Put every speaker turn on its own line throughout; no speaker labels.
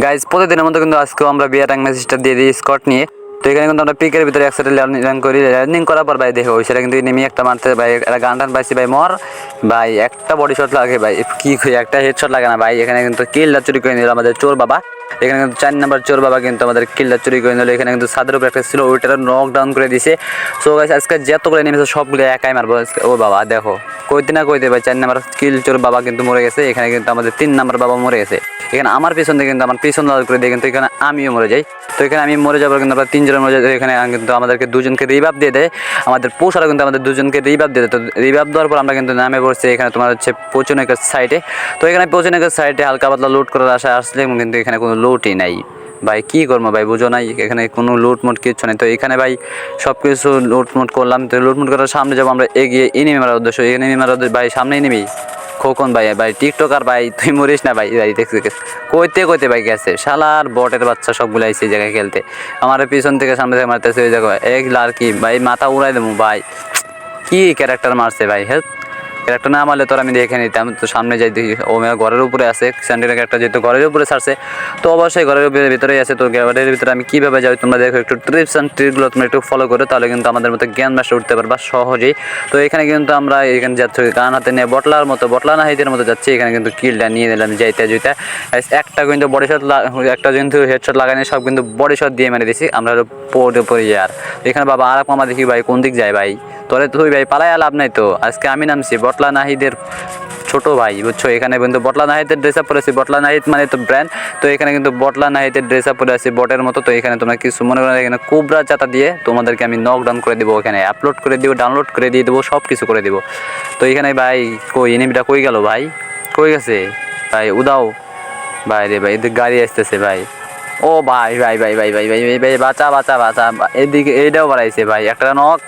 Guys প্রতিদিনের মতো কিন্তু আজকেও আমরা বিয়াটাং মেসেজটা দিয়ে দিই স্কট নিয়ে। তো এখানে কিন্তু আমরা পিকের ভিতরে একসাথে রান করি। রানিং করার পর ভাই দেখো সেটা কিন্তু নেমে একটা মারতে ভাই, একটা গান টান পাইছি ভাই, মর। ভাই, একটা বডি শট লাগে ভাই কি একটা হেড শট লাগে না ভাই। এখানে কিন্তু কিলটা চুরি করে নিল আমাদের চোর বাবা। এখানে কিন্তু চার নাম্বার চোর বাবা কিন্তু আমাদের কিলটা চুরি করে নিল। এখানে কিন্তু সাদের উপরে একটা ছিল ওইটা নক ডাউন করে দিছে। সো গাইস আজকে যতগুলো নেমেছে সবগুলো একাই মারবো। ও বাবা, দেখো, কইতে না কইতে ভাই, চার নাম্বার কিল চোর বাবা কিন্তু মরে গেছে। এখানে কিন্তু আমাদের তিন নাম্বার বাবা মরে গেছে। এখানে আমার পেছন থেকে কিন্তু আমার পেছন লাল করে দিয়ে কিন্তু এখানে আমিও মরে যাই। তো এখানে আমি মরে যাব কিন্তু আমরা তিনজনের মরে যাই, এখানে কিন্তু আমাদেরকে দুজনকে রিভাব দিয়ে দেয়। আমাদের পোষারা কিন্তু আমাদের দুজনকে রিভাব দিয়ে দেয়। তো রিভাব দেওয়ার পর আমরা কিন্তু নামে পড়ছি এখানে তোমার হচ্ছে পচনেকের সাইডে তো এখানে পচনেকের সাইডে হালকা পাতলা লুট করার আশায় আসলে কিন্তু এখানে কোনো লুটই নাই। ভাই, কী করব ভাই, বুঝো নাই? এখানে কোনো লুটমুট কিচ্ছু নেই। তো এখানে ভাই সব কিছু লুটমুট করলাম। তো লুটমুট করার সামনে যাব আমরা, এগিয়ে এনিমি মারার উদ্দেশ্য। এনিমি মারার ভাই সামনে এনিমি খোকন ভাই ভাই, টিকটকার ভাই, তুই মরিস না ভাই ভাই দেখতে। কইতে কইতে ভাই গেছে। শালার বটের বাচ্চা সবগুলো এই জায়গায় খেলতে। আমার পিছন থেকে সামনে থেকে মারতেছে, ওই জায়গায়। এক লাড়কি ভাই, মাথা উড়াই দেবো, ভাই। কি ক্যারেক্টার মারছে ভাই হেল্প ক্যারেক্টার না মারলে তোর আমি দেখে নিতাম। তো সামনে যাই দেখি ও মেয়ের ঘরের উপরে আছে স্যান্ডিনের ক্যারেক্টার যেহেতু ঘরের উপরে ছাড়ছে, তো অবশ্যই ঘরের ভিতরেই আছে। তো ঘরের ভিতরে আমি কীভাবে যাই তোমরা দেখো, একটু ট্রিপস অ্যান্ড ট্রিকগুলো তোমরা একটু ফলো করো, তাহলে কিন্তু আমাদের মতো জ্ঞান মাসে উঠতে পারবা সহজেই। তো এখানে কিন্তু আমরা এখানে যাচ্ছি গান হাতে নিয়ে বটলার মতো বটলা না হাইতের মতো যাচ্ছি। এখানে কিন্তু কিলটা নিয়ে নিলাম যাইতে যাইতে। একটা কিন্তু বডি শট একটা কিন্তু হেডশট লাগানি সব কিন্তু বডি শট দিয়ে মেরে দিছি। আমরা পড়ে পড়ে আর। এখানে বাবা আর মামা দেখি ভাই, কোন দিক যায় ভাই? তোরে তুই ভাই পালায় লাভ নাই তো। আজকে আমি নামছি বটলা নাহিদের ছোট ভাই, বুঝছ? এখানে কিন্তু বটলা নাহিদের ড্রেস আপ পরেছি বটলা নাহিদ মানে তো ব্র্যান্ড তো এখানে কিন্তু বটলা নাহিদের ড্রেস আপ পরে আছি বটের মতো। তো এখানে তোমরা কিছু মনে করো এখানে কোবরা চাতা দিয়ে তোমাদেরকে আমি নক ডাউন করে দেবো এখানে। আপলোড করে দিব ডাউনলোড করে দিয়ে দেবো সব কিছু করে দেবো। তো এখানে ভাই, কই এনিমিটা কই গেল ভাই? কই গেছে? ভাই, উদাও। ভাই রে ভাই এদিকে গাড়ি আসতেছে ভাই। ও ভাই ভাই ভাই ভাই ভাই ভাই ভাই, বাঁচা বাঁচা বাঁচা। এদিকে এইটাও বাড়াইছে ভাই, একটা নখ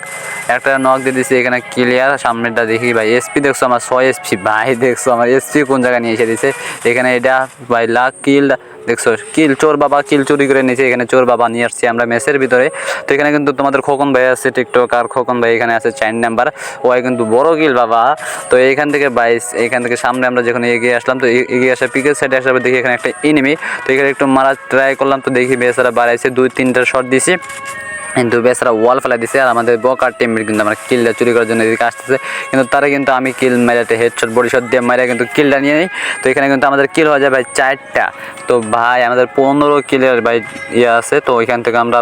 একটা নখ দিয়ে দিছে, এখানে ক্লিয়ার সামনেটা দেখি ভাই এসপি দেখছ আমার, ছয় এসপি ভাই, দেখছ আমার এসপি কোন জায়গায় নিয়ে এসে দিছে? এখানে এটা ভাই লাখ কিল দেখছ কিল চোর বাবা কিল চুরি করে নিয়েছে এখানে চোর বাবা নিয়ে আসছি আমরা মেসের ভিতরে। তো এখানে কিন্তু তোমাদের খোকন ভাই আছে টিকটক আর খোকন ভাই এখানে আছে চাইন নাম্বার ওয়াই কিন্তু বড় কিল বাবা। তো এখান থেকে বাইশ এখান থেকে সামনে আমরা যখন এগিয়ে আসলাম, তো এগিয়ে আসা পিকের সাইডে আসার দেখি এখানে একটা ইনিমি তো এখানে একটু মারা ট্রাই করলাম তো দেখি বেসারা বাড়াইছে দুই তিনটা শট দিছি। কিন্তু বেসারা ওয়াল ফেলা দিছে আর আমাদের বকার টিমের কিন্তু আমরা কিলটা চুরি করার জন্য এদিকে আসতেছে। কিন্তু তারা কিন্তু আমি কিল মেরাতে হেডশট বডি শট দিয়ে মেরে কিন্তু কিলটা নিয়ে নিই। তো এখানে কিন্তু আমাদের কিল হয়ে যায় ভাই চারটা। তো ভাই আমাদের পনেরো কিলের ভাই ইয়ে আছে। তো ওইখান থেকে আমরা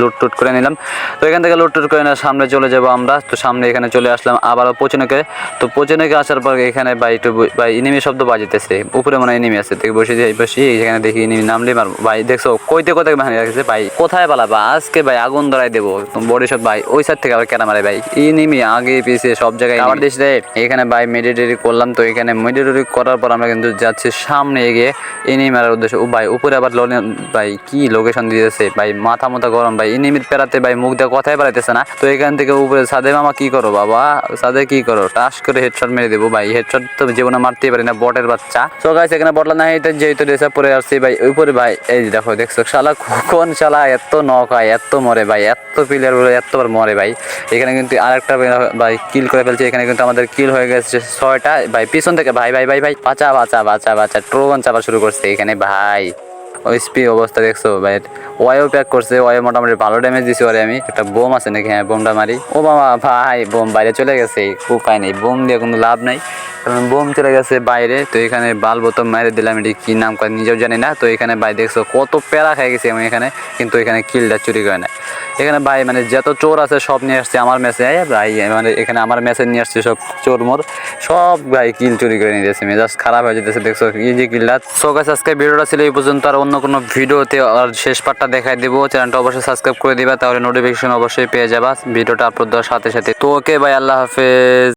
লুট টুট করে নিলাম। তো এখান থেকে লুট টুট করে নিয়ে সামনে চলে যাব আমরা। তো সামনে এখানে চলে আসলাম আবারও পচনকে। তো পচনকে আসার পর এখানে ভাই একটু ভাই ইনিমি শব্দ বাজিতেছে। উপরে মনে হয় ইনিমি আছে। থেকে বসে যাই, বসি। এখানে দেখি ইনিমি নামলে ভাই দেখছ, কইতে কোথায় ভাঙে রাখছে। ভাই কোথায় পালাবা আজকে ভাই আগুন ধরাই দেবো। বডি শট ভাই। ওই সাইড থেকে আবার কেনা মারে ভাই। ইনিমি আগে পিছিয়ে সব জায়গায় আবার দিস রে। এখানে ভাই মেডিটেরি করলাম তো এখানে মেডিটেরি করার পর আমরা কিন্তু যাচ্ছি সামনে এগিয়ে। ইনিমি মারার উদ্দেশ্য ও ভাই উপরে আবার লোনে ভাই কি লোকেশন দিয়েছে? ভাই মাথা মাথা গরম ভাই। ইনিমির পেরাতে ভাই মুখ দিয়ে কথাই বাড়াইতেছে না। তো এখান থেকে উপরে সাদে মামা কি করো বাবা? সাদে কি করো? টাস করে হেডশট মেরে দেবো ভাই। হেডশট তো জীবনে মারতেই পারি না বটের বাচ্চা। তো গাইস এখানে বটলা না এটা যেহেতু ড্রেসআপ পরে আসছি ভাই। উপরে ভাই এই দেখো দেখছ শালা কোন শালা এত নক হয় এত মরে ভাই। এত বলে এতবার মরে ভাই। এখানে কিন্তু আরেকটা ভাই কিল করে ফেলছে। এখানে কিন্তু আমাদের কিল হয়ে গেছে ছয়টা। ভাই, পিছন থেকে, ভাই ভাই ভাই ভাই, বাঁচা বাঁচা বাঁচা বাঁচা ট্রোগন চাপা শুরু করছে এখানে ভাই। ওইসপি অবস্থা দেখছ? ভাই ওয়াইও প্যাক করছে ওয়াইও মোটামুটি ভালো ড্যামেজ দিছি ওরে আমি। একটা বোম আছে নাকি? হ্যাঁ বোমটা মারি। ও বাবা, ভাই, বোম বাইরে চলে গেছে। খুব উপায় নেই। বোম দিয়ে কোনো লাভ নাই। কারণ বোম চলে গেছে বাইরে। তো এখানে বাল বোতম মেরে দিলাম। এটি কী নাম করে নিজেও জানি না। তো এখানে ভাই দেখছ, কত প্যারা খেয়ে গেছি আমি এখানে। কিন্তু এখানে কিলটা চুরি করে না। এখানে ভাই মানে যত চোর আছে, সব নিয়ে আসছে আমার মেসে ভাই মানে এখানে আমার মেসে নিয়ে আসছে সব চোর মোর। সব ভাই কিল চুরি করে নিয়ে যাচ্ছে মেজাজ খারাপ হয়ে যেতেছে, দেখছ। এই যে কিলটা। সো আজকে ভিডিওটা ছিল এই পর্যন্ত। আর অন্য কোনো ভিডিওতে আর শেষ পার্টটা দেখাই দেবো। চ্যানেলটা অবশ্যই সাবস্ক্রাইব করে দিবা, তাহলে নোটিফিকেশন অবশ্যই পেয়ে যাবা। ভিডিওটা আপলোড দেওয়ার সাথে সাথে। তো ওকে, ভাই, আল্লাহ হাফেজ।